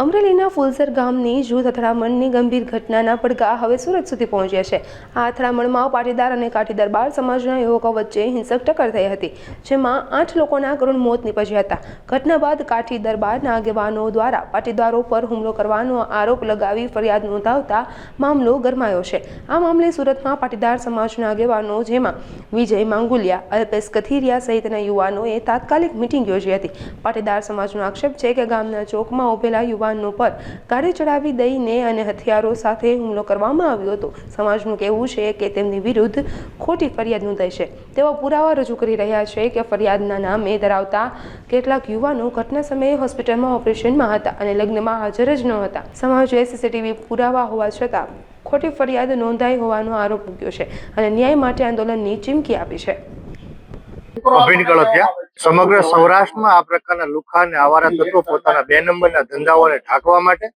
અમરેલીના ફુલસર ગામની જૂથ અથડામણની ગંભીર ઘટનાના પડઘા હવે સુરત સુધી પહોંચ્યા છે. આ અથડામણમાં પાટીદાર અને કાઠીદાર બાર સમાજના યુવકો વચ્ચે હિંસક ટક્કર થઈ હતી, જેમાં આઠ લોકોના કરુણ મોત નીપજ્યા હતા. ઘટના બાદ કાઠી દરબારના આગેવાનો દ્વારા પાટીદારો પર હુમલો કરવાનો આરોપ લગાવી ફરિયાદ નોંધાવતા મામલો ગરમાયો છે. આ મામલે સુરતમાં પાટીદાર સમાજના આગેવાનો જેમાં વિજય માંગુલિયા, અલ્પેશ કથિરિયા સહિતના યુવાનોએ તાત્કાલિક મિટિંગ યોજી હતી. પાટીદાર સમાજનો આક્ષેપ છે કે ગામના ચોકમાં ઉભેલા યુવાનો પર ગાડી ચડાવી દઈને અને હથિયારો સાથે હુમલો કરવામાં આવ્યો હતો. સમાજનું કહેવું છે કે તેમની વિરુદ્ધ ખોટી ફરિયાદ નોંધાઈ છે. તેઓ પુરાવા રજૂ કરી રહ્યા છે કે ફરિયાદના નામે ધરાવતા કેટલાક યુવાનો ઘટના સમયે હોસ્પિટલમાં ઓપરેશનમાં હતા અને લગ્નમાં હાજર જ ન હતા. સમાજે સીસીટીવી પુરાવા હોવા છતાં ખોટી ફરિયાદ નોંધાઈ હોવાનો આરોપ મૂક્યો છે અને ન્યાય માટે આંદોલનની ચીમકી આપી છે. સમગ્ર સૌરાષ્ટ્રમાં આ પ્રકારના લુખા અને આવારા તત્વો પોતાના બે નંબરના ધંધાઓને ઢાંકવા માટે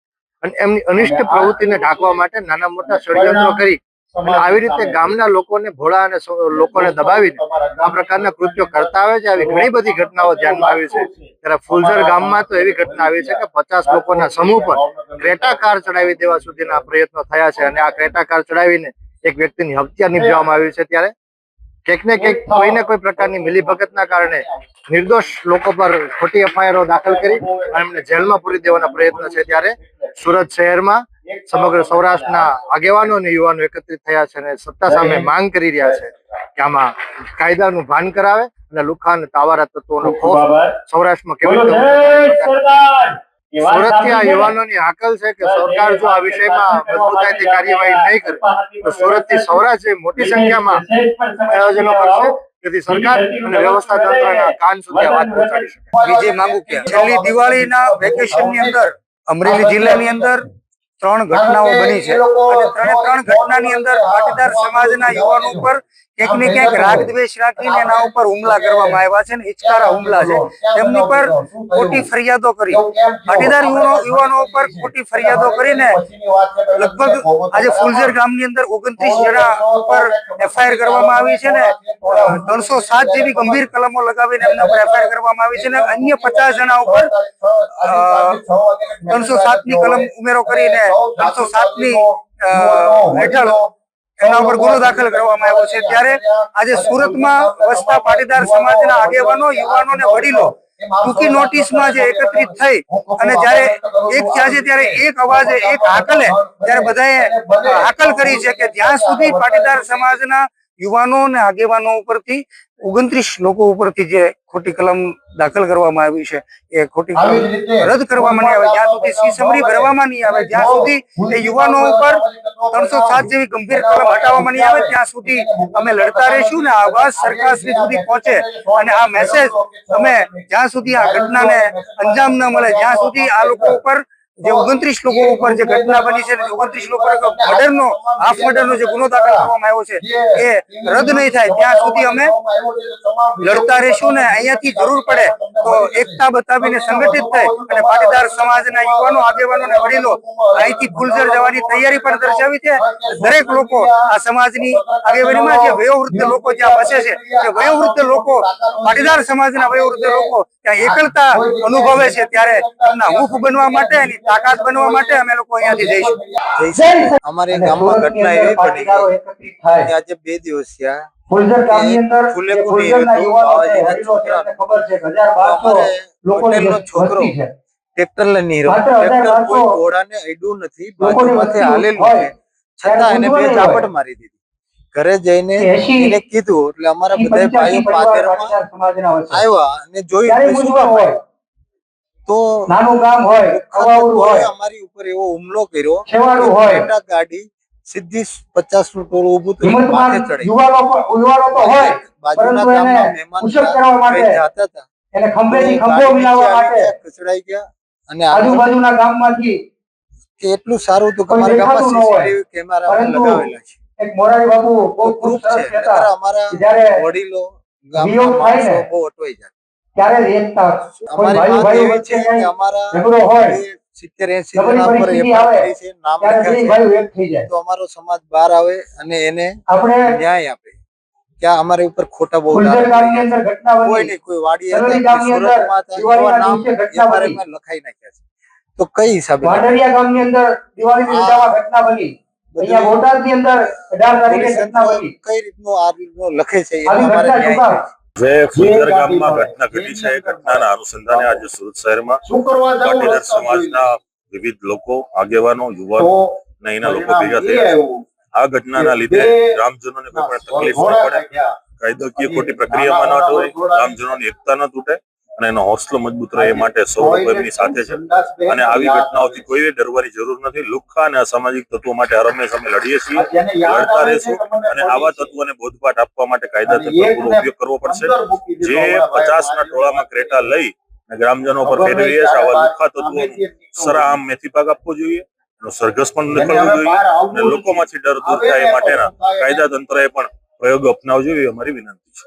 અને એમની અનિષ્ટ પ્રવૃત્તિને ઢાંકવા માટે નાના મોટા ષડયંત્રો કરી આવી રીતે ગામના લોકોને ભોળા અને લોકોને દબાવીને આ પ્રકારના કૃત્યો કરતા આવે છે. આવી ઘણી બધી ઘટનાઓ ધ્યાનમાં આવી છે. ત્યારે ફુલઝર ગામમાં તો એવી ઘટના આવી છે કે પચાસ લોકોના સમૂહ પર ક્રેટા કાર ચડાવી દેવા સુધીના પ્રયત્નો થયા છે અને આ ક્રેટા કાર ચડાવીને એક વ્યક્તિની હત્યા નિભાવવામાં આવી છે ત્યારે ક્યાંક ને ક્યાંક કોઈને કોઈ પ્રકારની મિલીભગતના કારણે નિર્દોષ લોકો પર ખોટી એફઆઈઆરો દાખલ કરી અને એમને જેલમાં પૂરી દેવાના પ્રયત્ન છે ત્યારે સુરત શહેરમાં સમગ્ર સૌરાષ્ટ્રના આગેવાનો અને યુવાનો એકત્રિત થયા છે અને સત્તા સામે માંગ કરી રહ્યા છે કે આમાં કાયદાનું ભાન કરાવે અને લુખા અને તાવારા તત્વોનો ખોફ સૌરાષ્ટ્રમાં કેવી રીતે સુરતથી આ યુવાનોની હાકલ છે કે સરકાર જો આ વિષયમાં મજબૂતાઈથી કાર્યવાહી નહીં કરે તો સુરતથી સૌરાષ્ટ્ર મોટી સંખ્યામાં આયોજનો કરશે સરકાર અને વ્યવસ્થા તંત્રના કાન સુધી વાત પહોંચાડી શકે વિજય માંગુકિયા છેલ્લી દિવાળીના વેકેશનની અંદર અમરેલી જિલ્લાની અંદર ત્રણ ઘટનાઓ બની છે અને ત્રણે ત્રણ ઘટનાની અંદર પાટીદાર સમાજના યુવાનો ઉપર ક્યાંક ને ક્યાંક રાગ દ્વેષ રાખીને એના ઉપર હુમલા કરવામાં આવ્યા છે ને હિચકારા હુમલા છે. તેમની પર ખોટી ફરિયાદો કરી. પાટીદાર યુવાનો યુવાનો ઉપર ખોટી ફરિયાદો કરીને લગભગ આજે ફુલઝર ગામની અંદર ઓગણત્રીસ જણા ઉપર એફઆઈઆર કરવામાં આવી છે ને ત્રણસો સાત જેવી ગંભીર કલમો લગાવીને એમના પર એફઆઈઆર કરવામાં આવી છે ને અન્ય પચાસ જણા ઉપર ત્રણસો સાતની કલમ ઉમેરો કરીને ત્રણસો સાતની હેઠળ સુરતમાં વસતા પાટીદાર સમાજના આગેવાનો, યુવાનો ને વડીલો ટૂંકી નોટિસમાં જે એકત્રિત થઈ અને જ્યારે એક થયા એક અવાજે, એક હાકલે ત્યારે બધાએ હાકલ કરી છે કે જ્યાં સુધી પાટીદાર સમાજના યુવાનો અને આગેવાનો ઉપરથી ઓગણત્રીસ લોકો ઉપરથી જે ખોટી કલમ દાખલ કરવામાં આવી છે એ ખોટી કલમ રદ કરવામાં નહીં આવે. જ્યાં સુધી સી સમરી ભરવામાં નહીં આવે જ્યાં સુધી એ યુવાનો ઉપર ત્રણસો સાત જેવી ગંભીર કલમ હટાવવામાં નહીં આવે ત્યાં સુધી અમે લડતા રહીશું ને આ અવાજ સરકાર શ્રી સુધી પહોંચે. અને આ મેસેજ અમે જ્યાં સુધી આ ઘટનાને અંજામ ન મળે જ્યાં સુધી આ લોકો ઉપર જે ઓગણત્રીસ લોકો ઉપર જે ઘટના બની છે, ઓગણત્રીસ લોકો મર્ડર નો હાફ મર્ડર નો જે ગુનો દાખલ કરવામાં આવ્યો છે, એ રદ નહીં થાય. ત્યાં સુધી અમે લડતા રહીશું ને અહીંયાથી જરૂર પડે તો એકતા બતાવીને સંગઠિત થઈ અને પાટીદાર સમાજના યુવાનો, આગેવાનો અને વડીલો અહીંથી ફૂલઝર જવાની તૈયારી પણ દર્શાવી છે. દરેક લોકો આ સમાજની આગેવાનીમાં જે વયોવૃદ્ધ લોકો જ્યાં બસે છે તે વયોવૃદ્ધ લોકો, પાટીદાર સમાજના વયોવૃદ્ધ લોકો ત્યાં એકલતા અનુભવે છે ત્યારે એમના હૂફ બનવા માટે એની તાકાત બનવા માટે અમે લોકો અહીંયાથી જઈશું. અમારે ગામમાં ઘટના એવી પડી આજે બે દિવસ થયા. છોકરો. ટ્રેક્ટર લઈને ટ્રેક્ટર કોઈ ઘોડાને અડ્યું નથી બાજુમાંથી હાલેલું છે. છતાં એને બે ચાપટ ઝાપટ મારી દીધી. ઘરે જઈને એને કીધું એટલે અમારા બધા ભાઈઓ વસે. આવ્યા અને જોયું શું હોય? તો નાનું ગામ હોય હોય અમારી ઉપર એવો હુમલો કર્યો. છેવાડું હોય. ગાડી સીધી પચાસ ફૂટ ટોળું ઉભું થયું માથે ચડે યુવાનો તો હોય બાજુના ગામના મહેમાન કરવા માટે જતા હતા. એને ખંભેથી ખંભો ગાડી મિલાવવા માટે કચડાઈ ગયા. અને આજુબાજુના ગામમાંથી એટલું સારું હતું કે અમારા ગામમાં. સીસીટીવી કેમેરા લગાવેલા છે. એક મોરારી બાબુ બહુ ગ્રુપ સરસ કહેતા જ્યારે વડીલો વિયોગ થાય ને, બહુ અટવાઈ જાય. ત્યારે એકતા કોઈ ભાઈ ભાઈ વચ્ચે અમારા ઝઘડો હોય સિત્તેર એસી પર પરિસ્થિતિ FIR આવે, કરી છે નામ ત્યારે લખ્યા બે છે ભાઈઓ એક થઈ જાય. તો અમારો સમાજ બહાર આવે અને એને આપણે ન્યાય આપે. ક્યાં અમારી ઉપર ખોટા બહુ કોઈ નહીં કોઈ વાડી લખાઈ નાખ્યા છે. તો કઈ હિસાબે વાંઢરિયા ગામની અંદર દિવાળીની રજામાં ઘટના બની. અહીંયા બોટાદની અંદર અઢાર તારીખે ઘટના બની. કઈ રીતનો આ રીતનો લખે છે એ જે ફુલઝર ગામમાં ઘટના ઘટી છે એ ઘટનાના અનુસંધાને આજે સુરત શહેરમાં પાટીદાર સમાજના વિવિધ લોકો આગેવાનો યુવાનો અને અહીંના લોકો ભેગા થયા. આ ઘટનાના લીધે રામજનોને કોઈ પણ તકલીફ ન પડે. કાયદોકીય ખોટી પ્રક્રિયામાં ન રામજનો ગ્રામજનોની એકતા ન તૂટે. અને એનો હોસલો મજબૂત રહે એ માટે સૌ એમની સાથે છે. અને આવી ઘટનાઓથી કોઈ ડરવાની જરૂર નથી. લુખ્ખા અને અસામાજિક તત્વો માટે હર હંમેશા અમે લડીએ છીએ લડતા રહેશું અને આવા તત્વોને બોધપાઠ આપવા માટે કાયદા તત્વો ઉપયોગ કરવો પડશે. જે પચાસ ના ટોળામાં ક્રેટા લઈ ગ્રામજનો પર ફેરવી રહ્યા છે આવા લુખ્ખા તત્વો સરામ મેથી પાક આપવો જોઈએ. એનો સરઘસ પણ નીકળવું જોઈએ. અને લોકોમાંથી ડર દૂર થાય એ માટેના કાયદા તંત્રએ પણ પ્રયોગો અપનાવવો જોઈએ. એ અમારી વિનંતી છે.